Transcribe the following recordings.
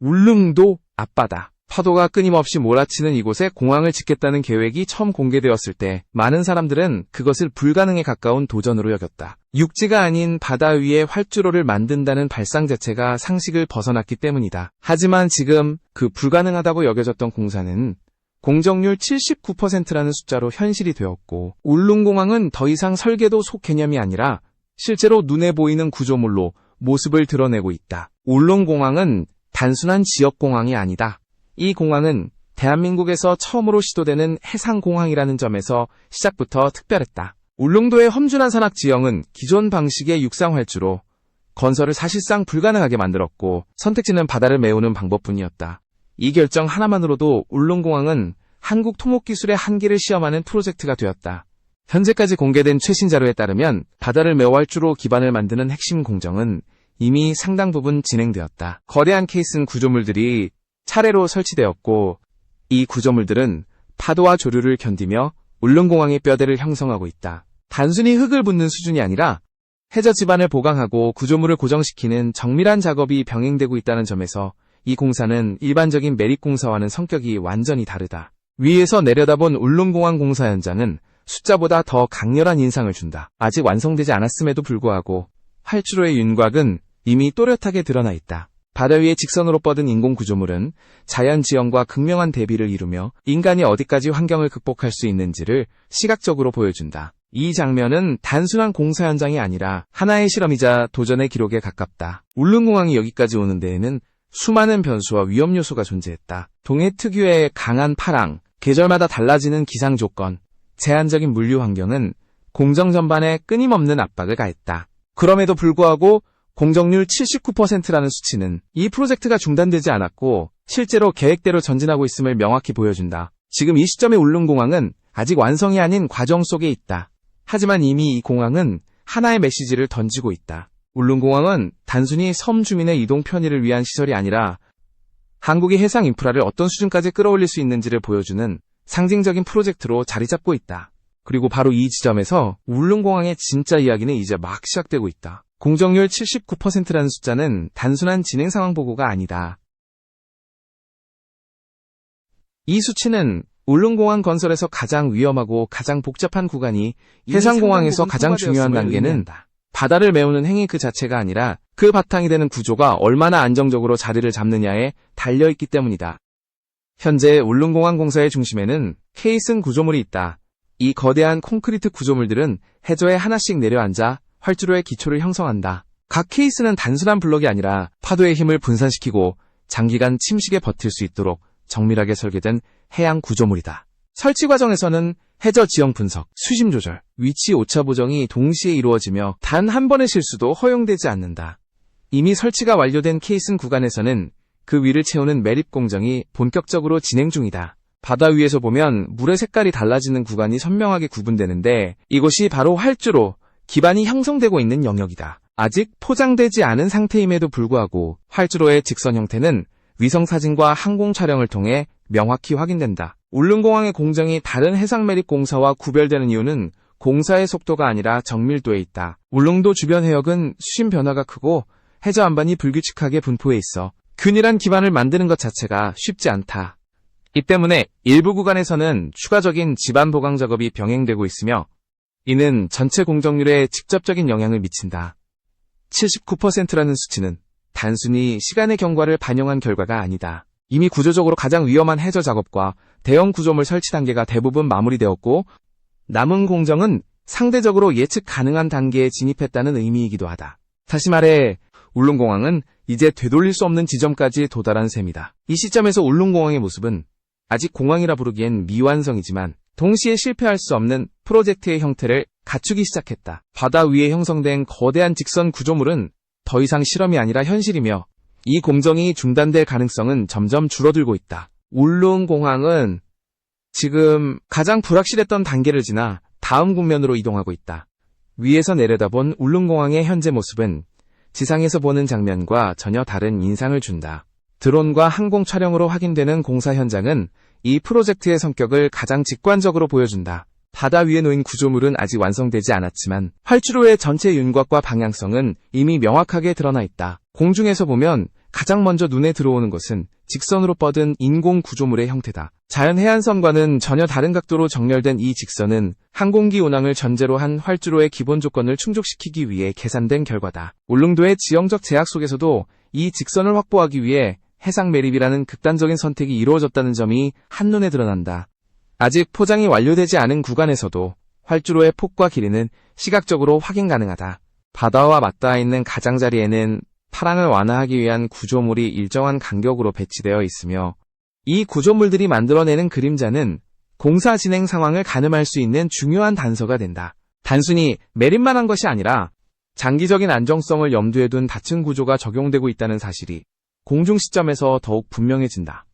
울릉도 앞바다. 파도가 끊임없이 몰아치는 이곳에 공항을 짓겠다는 계획이 처음 공개되었을 때 많은 사람들은 그것을 불가능에 가까운 도전으로 여겼다. 육지가 아닌 바다 위에 활주로를 만든다는 발상 자체가 상식을 벗어났기 때문이다. 하지만 지금 그 불가능하다고 여겨졌던 공사는 공정률 79%라는 숫자로 현실이 되었고 울릉공항은 더 이상 설계도 속 개념이 아니라 실제로 눈에 보이는 구조물로 모습을 드러내고 있다. 울릉공항은 단순한 지역공항이 아니다. 이 공항은 대한민국에서 처음으로 시도되는 해상공항이라는 점에서 시작부터 특별했다. 울릉도의 험준한 산악 지형은 기존 방식의 육상 활주로 건설을 사실상 불가능하게 만들었고 선택지는 바다를 메우는 방법뿐이었다. 이 결정 하나만으로도 울릉공항은 한국 토목기술의 한계를 시험하는 프로젝트가 되었다. 현재까지 공개된 최신 자료에 따르면 바다를 메워 활주로 기반을 만드는 핵심 공정은 이미 상당 부분 진행되었다. 거대한 케이슨 구조물들이 차례로 설치되었고 이 구조물들은 파도와 조류를 견디며 울릉공항의 뼈대를 형성하고 있다. 단순히 흙을 붓는 수준이 아니라 해저 지반을 보강하고 구조물을 고정시키는 정밀한 작업이 병행되고 있다는 점에서 이 공사는 일반적인 매립공사와는 성격이 완전히 다르다. 위에서 내려다본 울릉공항 공사 현장은 숫자보다 더 강렬한 인상을 준다. 아직 완성되지 않았음에도 불구하고 활주로의 윤곽은 이미 또렷하게 드러나 있다. 바다 위에 직선으로 뻗은 인공 구조물은 자연 지형과 극명한 대비를 이루며 인간이 어디까지 환경을 극복할 수 있는지를 시각적으로 보여준다. 이 장면은 단순한 공사 현장이 아니라 하나의 실험이자 도전의 기록에 가깝다. 울릉공항이 여기까지 오는 데에는 수많은 변수와 위험 요소가 존재했다. 동해 특유의 강한 파랑, 계절마다 달라지는 기상 조건, 제한적인 물류 환경은 공정 전반에 끊임없는 압박을 가했다. 그럼에도 불구하고 공정률 79%라는 수치는 이 프로젝트가 중단되지 않았고 실제로 계획대로 전진하고 있음을 명확히 보여준다. 지금 이 시점의 울릉공항은 아직 완성이 아닌 과정 속에 있다. 하지만 이미 이 공항은 하나의 메시지를 던지고 있다. 울릉공항은 단순히 섬 주민의 이동 편의를 위한 시설이 아니라 한국의 해상 인프라를 어떤 수준까지 끌어올릴 수 있는지를 보여주는 상징적인 프로젝트로 자리 잡고 있다. 그리고 바로 이 지점에서 울릉공항의 진짜 이야기는 이제 막 시작되고 있다. 공정률 79%라는 숫자는 단순한 진행 상황 보고가 아니다. 이 수치는 울릉공항 건설에서 가장 위험하고 가장 복잡한 구간이 해상공항에서 가장 중요한 단계는 바다를 메우는 행위 그 자체가 아니라 그 바탕이 되는 구조가 얼마나 안정적으로 자리를 잡느냐에 달려있기 때문이다. 현재 울릉공항 공사의 중심에는 케이슨 구조물이 있다. 이 거대한 콘크리트 구조물들은 해저에 하나씩 내려앉아 활주로의 기초를 형성한다. 각 케이스는 단순한 블럭이 아니라 파도의 힘을 분산시키고 장기간 침식에 버틸 수 있도록 정밀하게 설계된 해양 구조물이다. 설치 과정에서는 해저 지형 분석, 수심 조절, 위치 오차 보정이 동시에 이루어지며 단 한 번의 실수도 허용되지 않는다. 이미 설치가 완료된 케이슨 구간에서는 그 위를 채우는 매립 공정이 본격적으로 진행 중이다. 바다 위에서 보면 물의 색깔이 달라지는 구간이 선명하게 구분되는데 이곳이 바로 활주로, 기반이 형성되고 있는 영역이다. 아직 포장되지 않은 상태임에도 불구하고 활주로의 직선 형태는 위성 사진과 항공 촬영을 통해 명확히 확인된다. 울릉공항의 공정이 다른 해상 매립 공사와 구별되는 이유는 공사의 속도가 아니라 정밀도에 있다. 울릉도 주변 해역은 수심 변화가 크고 해저 안반이 불규칙하게 분포해 있어 균일한 기반을 만드는 것 자체가 쉽지 않다. 이 때문에 일부 구간에서는 추가적인 지반 보강 작업이 병행되고 있으며 이는 전체 공정률에 직접적인 영향을 미친다. 79%라는 수치는 단순히 시간의 경과를 반영한 결과가 아니다. 이미 구조적으로 가장 위험한 해저 작업과 대형 구조물 설치 단계가 대부분 마무리되었고 남은 공정은 상대적으로 예측 가능한 단계에 진입했다는 의미이기도 하다. 다시 말해 울릉공항은 이제 되돌릴 수 없는 지점까지 도달한 셈이다. 이 시점에서 울릉공항의 모습은 아직 공항이라 부르기엔 미완성이지만 동시에 실패할 수 없는 프로젝트의 형태를 갖추기 시작했다. 바다 위에 형성된 거대한 직선 구조물은 더 이상 실험이 아니라 현실이며 이 공정이 중단될 가능성은 점점 줄어들고 있다. 울릉 공항은 지금 가장 불확실했던 단계를 지나 다음 국면으로 이동하고 있다. 위에서 내려다본 울릉공항의 현재 모습은 지상에서 보는 장면과 전혀 다른 인상을 준다. 드론과 항공 촬영으로 확인되는 공사 현장은 이 프로젝트의 성격을 가장 직관적으로 보여준다. 바다 위에 놓인 구조물은 아직 완성되지 않았지만 활주로의 전체 윤곽과 방향성은 이미 명확하게 드러나 있다. 공중에서 보면 가장 먼저 눈에 들어오는 것은 직선으로 뻗은 인공 구조물의 형태다. 자연 해안선과는 전혀 다른 각도로 정렬된 이 직선은 항공기 운항을 전제로 한 활주로의 기본 조건을 충족시키기 위해 계산된 결과다. 울릉도의 지형적 제약 속에서도 이 직선을 확보하기 위해 해상 매립이라는 극단적인 선택이 이루어졌다는 점이 한눈에 드러난다. 아직 포장이 완료되지 않은 구간에서도 활주로의 폭과 길이는 시각적으로 확인 가능하다. 바다와 맞닿아 있는 가장자리에는 파랑을 완화하기 위한 구조물이 일정한 간격으로 배치되어 있으며 이 구조물들이 만들어내는 그림자는 공사 진행 상황을 가늠할 수 있는 중요한 단서가 된다. 단순히 매립만 한 것이 아니라 장기적인 안정성을 염두에 둔 다층 구조가 적용되고 있다는 사실이 공중 시점에서 더욱 분명해진다.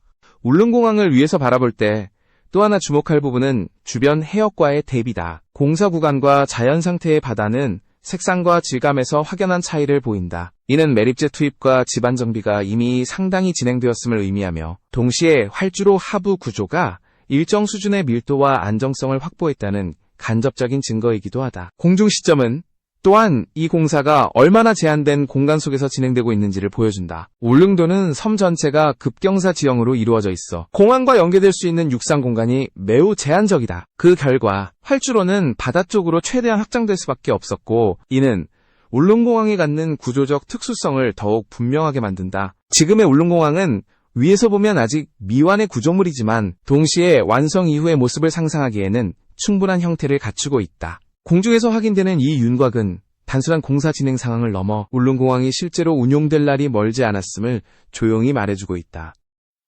울릉공항을 위에서 바라볼 때 또 하나 주목할 부분은 주변 해역과의 대비다. 공사 구간과 자연 상태의 바다는 색상과 질감에서 확연한 차이를 보인다. 이는 매립재 투입과 집안 정비가 이미 상당히 진행되었음을 의미하며 동시에 활주로 하부 구조가 일정 수준의 밀도와 안정성을 확보했다는 간접적인 증거이기도 하다. 공중 시점은 또한 이 공사가 얼마나 제한된 공간 속에서 진행되고 있는지를 보여준다. 울릉도는 섬 전체가 급경사 지형으로 이루어져 있어 공항과 연계될 수 있는 육상 공간이 매우 제한적이다. 그 결과 활주로는 바다 쪽으로 최대한 확장될 수밖에 없었고 이는 울릉공항이 갖는 구조적 특수성을 더욱 분명하게 만든다. 지금의 울릉공항은 위에서 보면 아직 미완의 구조물이지만 동시에 완성 이후의 모습을 상상하기에는 충분한 형태를 갖추고 있다. 공중에서 확인되는 이 윤곽은 단순한 공사 진행 상황을 넘어 울릉공항이 실제로 운용될 날이 멀지 않았음을 조용히 말해주고 있다.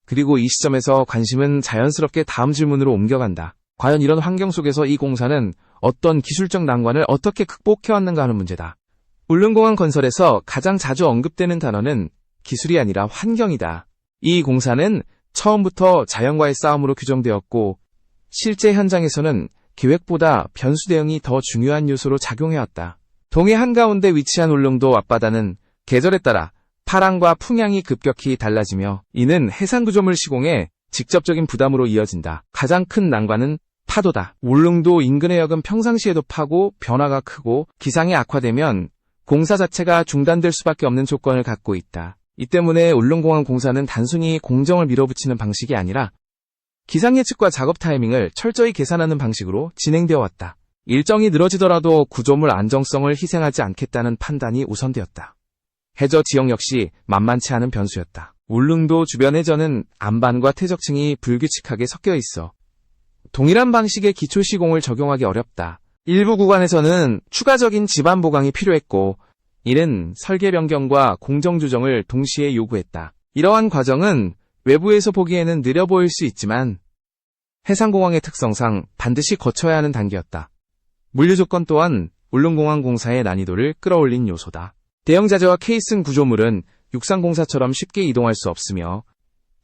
그리고 이 시점에서 관심은 자연스럽게 다음 질문으로 옮겨간다. 과연 이런 환경 속에서 이 공사는 어떤 기술적 난관을 어떻게 극복해왔는가 하는 문제다. 울릉공항 건설에서 가장 자주 언급되는 단어는 기술이 아니라 환경이다. 이 공사는 처음부터 자연과의 싸움으로 규정되었고 실제 현장에서는 계획보다 변수 대응이 더 중요한 요소로 작용해왔다. 동해 한가운데 위치한 울릉도 앞바다는 계절에 따라 파랑과 풍향이 급격히 달라지며 이는 해상구조물 시공에 직접적인 부담으로 이어진다. 가장 큰 난관은 파도다. 울릉도 인근의 역은 평상시에도 파고 변화가 크고 기상이 악화되면 공사 자체가 중단될 수밖에 없는 조건을 갖고 있다. 이 때문에 울릉공항 공사는 단순히 공정을 밀어붙이는 방식이 아니라 기상 예측과 작업 타이밍을 철저히 계산하는 방식으로 진행되어 왔다. 일정이 늘어지더라도 구조물 안정성을 희생하지 않겠다는 판단이 우선되었다. 해저 지형 역시 만만치 않은 변수였다. 울릉도 주변 해저는 안반과 퇴적층이 불규칙하게 섞여 있어 동일한 방식의 기초 시공을 적용하기 어렵다. 일부 구간에서는 추가적인 지반 보강이 필요했고 이는 설계 변경과 공정 조정을 동시에 요구했다. 이러한 과정은 외부에서 보기에는 느려 보일 수 있지만 해상공항의 특성상 반드시 거쳐야 하는 단계였다. 물류 조건 또한 울릉공항 공사의 난이도를 끌어올린 요소다. 대형 자재와 케이슨 구조물은 육상공사처럼 쉽게 이동할 수 없으며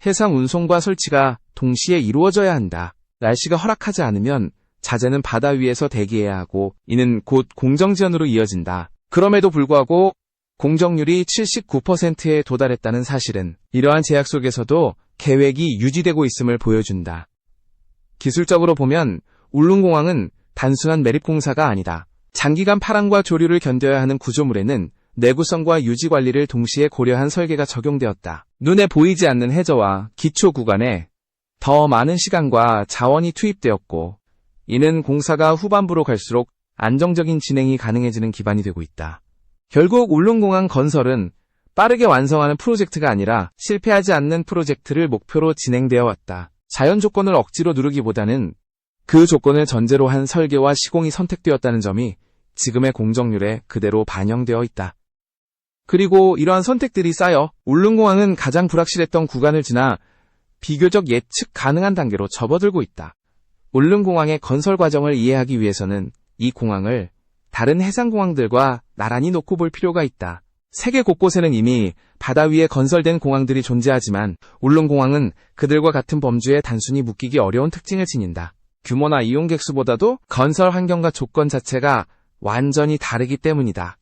해상 운송과 설치가 동시에 이루어져야 한다. 날씨가 허락하지 않으면 자재는 바다 위에서 대기해야 하고 이는 곧 공정지연으로 이어진다. 그럼에도 불구하고 공정률이 79%에 도달했다는 사실은 이러한 제약 속에서도 계획이 유지되고 있음을 보여준다. 기술적으로 보면 울릉공항은 단순한 매립공사가 아니다. 장기간 파랑과 조류를 견뎌야 하는 구조물에는 내구성과 유지 관리를 동시에 고려한 설계가 적용되었다. 눈에 보이지 않는 해저와 기초 구간에 더 많은 시간과 자원이 투입되었고, 이는 공사가 후반부로 갈수록 안정적인 진행이 가능해지는 기반이 되고 있다. 결국 울릉공항 건설은 빠르게 완성하는 프로젝트가 아니라 실패하지 않는 프로젝트를 목표로 진행되어 왔다. 자연 조건을 억지로 누르기보다는 그 조건을 전제로 한 설계와 시공이 선택되었다는 점이 지금의 공정률에 그대로 반영되어 있다. 그리고 이러한 선택들이 쌓여 울릉공항은 가장 불확실했던 구간을 지나 비교적 예측 가능한 단계로 접어들고 있다. 울릉공항의 건설 과정을 이해하기 위해서는 이 공항을 다른 해상공항들과 나란히 놓고 볼 필요가 있다. 세계 곳곳에는 이미 바다 위에 건설된 공항들이 존재하지만 울릉공항은 그들과 같은 범주에 단순히 묶이기 어려운 특징을 지닌다. 규모나 이용객 수보다도 건설 환경과 조건 자체가 완전히 다르기 때문이다.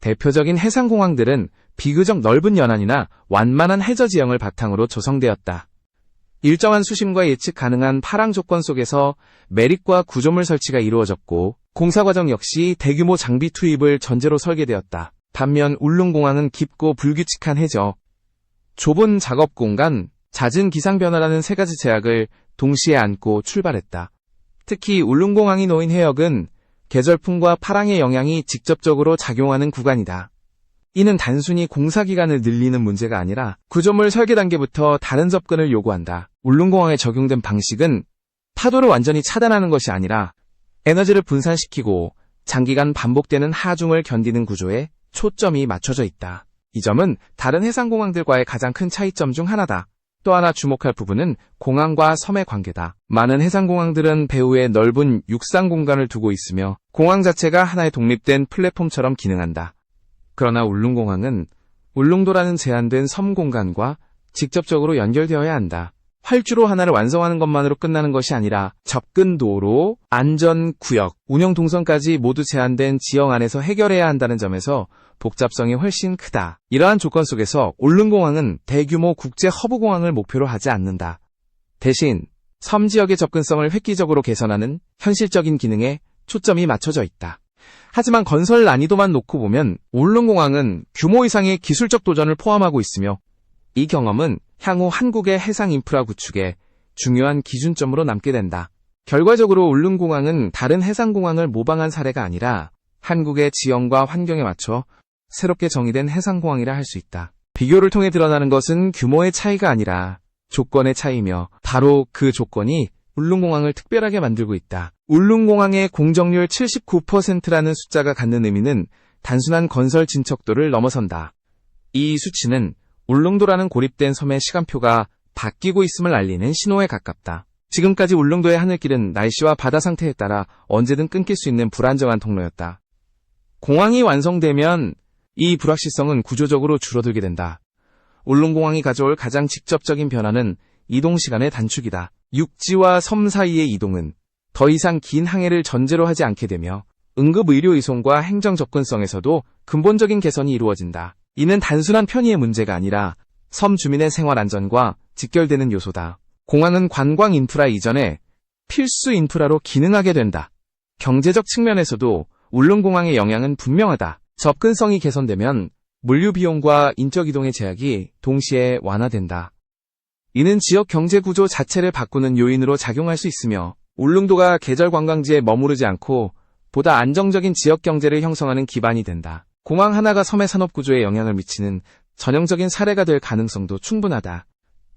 대표적인 해상공항들은 비교적 넓은 연안이나 완만한 해저 지형을 바탕으로 조성되었다. 일정한 수심과 예측 가능한 파랑 조건 속에서 매립과 구조물 설치가 이루어졌고 공사 과정 역시 대규모 장비 투입을 전제로 설계되었다. 반면 울릉공항은 깊고 불규칙한 해저, 좁은 작업 공간, 잦은 기상 변화라는 세 가지 제약을 동시에 안고 출발했다. 특히 울릉공항이 놓인 해역은 계절풍과 파랑의 영향이 직접적으로 작용하는 구간이다. 이는 단순히 공사 기간을 늘리는 문제가 아니라 구조물 설계 단계부터 다른 접근을 요구한다. 울릉공항에 적용된 방식은 파도를 완전히 차단하는 것이 아니라 에너지를 분산시키고 장기간 반복되는 하중을 견디는 구조에 초점이 맞춰져 있다. 이 점은 다른 해상공항들과의 가장 큰 차이점 중 하나다. 또 하나 주목할 부분은 공항과 섬의 관계다. 많은 해상공항들은 배후에 넓은 육상 공간을 두고 있으며 공항 자체가 하나의 독립된 플랫폼처럼 기능한다. 그러나 울릉공항은 울릉도라는 제한된 섬 공간과 직접적으로 연결되어야 한다. 활주로 하나를 완성하는 것만으로 끝나는 것이 아니라 접근 도로, 안전 구역, 운영 동선까지 모두 제한된 지형 안에서 해결해야 한다는 점에서 복잡성이 훨씬 크다. 이러한 조건 속에서 울릉공항은 대규모 국제 허브공항을 목표로 하지 않는다. 대신 섬 지역의 접근성을 획기적으로 개선하는 현실적인 기능에 초점이 맞춰져 있다. 하지만 건설 난이도만 놓고 보면 울릉공항은 규모 이상의 기술적 도전을 포함하고 있으며 이 경험은 향후 한국의 해상 인프라 구축에 중요한 기준점으로 남게 된다. 결과적으로 울릉공항은 다른 해상공항을 모방한 사례가 아니라 한국의 지형과 환경에 맞춰 새롭게 정의된 해상공항이라 할 수 있다. 비교를 통해 드러나는 것은 규모의 차이가 아니라 조건의 차이며 바로 그 조건이 울릉공항을 특별하게 만들고 있다. 울릉공항의 공정률 79%라는 숫자가 갖는 의미는 단순한 건설 진척도를 넘어선다. 이 수치는 울릉도라는 고립된 섬의 시간표가 바뀌고 있음을 알리는 신호에 가깝다. 지금까지 울릉도의 하늘길은 날씨와 바다 상태에 따라 언제든 끊길 수 있는 불안정한 통로였다. 공항이 완성되면 이 불확실성은 구조적으로 줄어들게 된다. 울릉공항이 가져올 가장 직접적인 변화는 이동 시간의 단축이다. 육지와 섬 사이의 이동은 더 이상 긴 항해를 전제로 하지 않게 되며 응급 의료 이송과 행정 접근성에서도 근본적인 개선이 이루어진다. 이는 단순한 편의의 문제가 아니라 섬 주민의 생활 안전과 직결되는 요소다. 공항은 관광 인프라 이전에 필수 인프라로 기능하게 된다. 경제적 측면에서도 울릉공항의 영향은 분명하다. 접근성이 개선되면 물류 비용과 인적 이동의 제약이 동시에 완화된다. 이는 지역 경제 구조 자체를 바꾸는 요인으로 작용할 수 있으며 울릉도가 계절 관광지에 머무르지 않고 보다 안정적인 지역 경제를 형성하는 기반이 된다. 공항 하나가 섬의 산업 구조에 영향을 미치는 전형적인 사례가 될 가능성도 충분하다.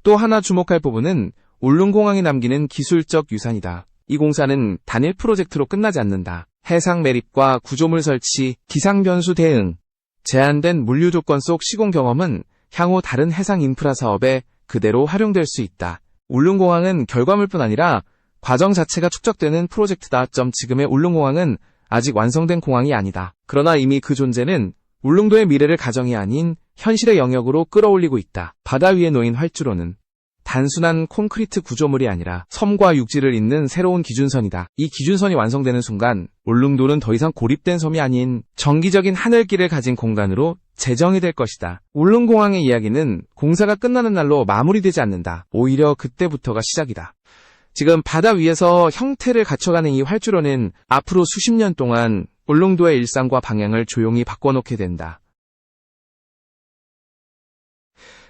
또 하나 주목할 부분은 울릉공항이 남기는 기술적 유산이다. 이 공사는 단일 프로젝트로 끝나지 않는다. 해상 매립과 구조물 설치, 기상 변수 대응, 제한된 물류 조건 속 시공 경험은 향후 다른 해상 인프라 사업에 그대로 활용될 수 있다. 울릉공항은 결과물뿐 아니라 과정 자체가 축적되는 프로젝트다. 점 지금의 울릉공항은 아직 완성된 공항이 아니다. 그러나 이미 그 존재는 울릉도의 미래를 가정이 아닌 현실의 영역으로 끌어올리고 있다. 바다 위에 놓인 활주로는 단순한 콘크리트 구조물이 아니라 섬과 육지를 잇는 새로운 기준선이다. 이 기준선이 완성되는 순간 울릉도는 더 이상 고립된 섬이 아닌 정기적인 하늘길을 가진 공간으로 재정이 될 것이다. 울릉공항의 이야기는 공사가 끝나는 날로 마무리되지 않는다. 오히려 그때부터가 시작이다. 지금 바다 위에서 형태를 갖춰가는 이 활주로는 앞으로 수십 년 동안 울릉도의 일상과 방향을 조용히 바꿔놓게 된다.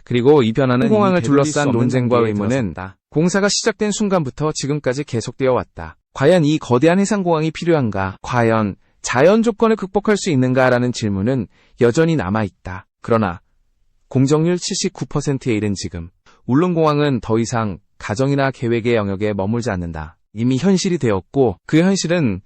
그리고 이 변화는 공항을 둘러싼 논쟁과 의문은 공사가 시작된 순간부터 지금까지 계속되어 왔다. 과연 이 거대한 해상공항이 필요한가? 과연 자연 조건을 극복할 수 있는가라는 질문은 여전히 남아있다. 그러나 공정률 79%에 이른 지금 울릉공항은 더 이상 가정이나 계획의 영역에 머물지 않는다. 이미 현실이 되었고 그 현실은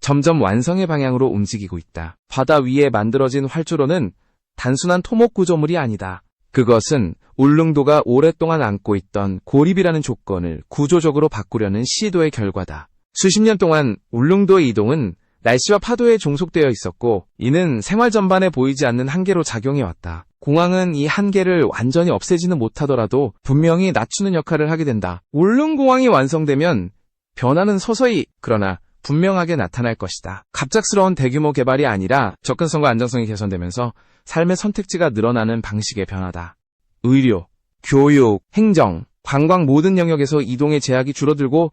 점점 완성의 방향으로 움직이고 있다. 바다 위에 만들어진 활주로는 단순한 토목 구조물이 아니다. 그것은 울릉도가 오랫동안 안고 있던 고립이라는 조건을 구조적으로 바꾸려는 시도의 결과다. 수십 년 동안 울릉도의 이동은 날씨와 파도에 종속되어 있었고 이는 생활 전반에 보이지 않는 한계로 작용해왔다. 공항은 이 한계를 완전히 없애지는 못하더라도 분명히 낮추는 역할을 하게 된다. 울릉공항이 완성되면 변화는 서서히 그러나 분명하게 나타날 것이다. 갑작스러운 대규모 개발이 아니라 접근성과 안정성이 개선되면서 삶의 선택지가 늘어나는 방식의 변화다. 의료, 교육, 행정, 관광 모든 영역에서 이동의 제약이 줄어들고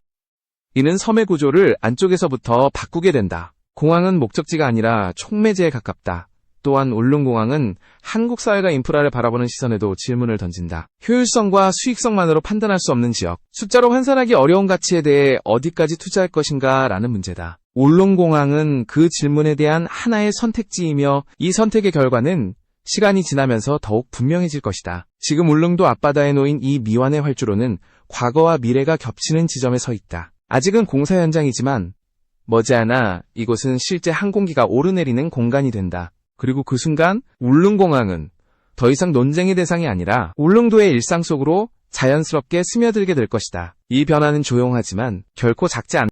이는 섬의 구조를 안쪽에서부터 바꾸게 된다. 공항은 목적지가 아니라 촉매제에 가깝다. 또한 울릉공항은 한국 사회가 인프라를 바라보는 시선에도 질문을 던진다. 효율성과 수익성만으로 판단할 수 없는 지역, 숫자로 환산하기 어려운 가치에 대해 어디까지 투자할 것인가 라는 문제다. 울릉공항은 그 질문에 대한 하나의 선택지이며 이 선택의 결과는 시간이 지나면서 더욱 분명해질 것이다. 지금 울릉도 앞바다에 놓인 이 미완의 활주로는 과거와 미래가 겹치는 지점에 서 있다. 아직은 공사 현장이지만 머지않아 이곳은 실제 항공기가 오르내리는 공간이 된다. 그리고 그 순간 울릉공항은 더 이상 논쟁의 대상이 아니라 울릉도의 일상 속으로 자연스럽게 스며들게 될 것이다. 이 변화는 조용하지만 결코 작지 않다.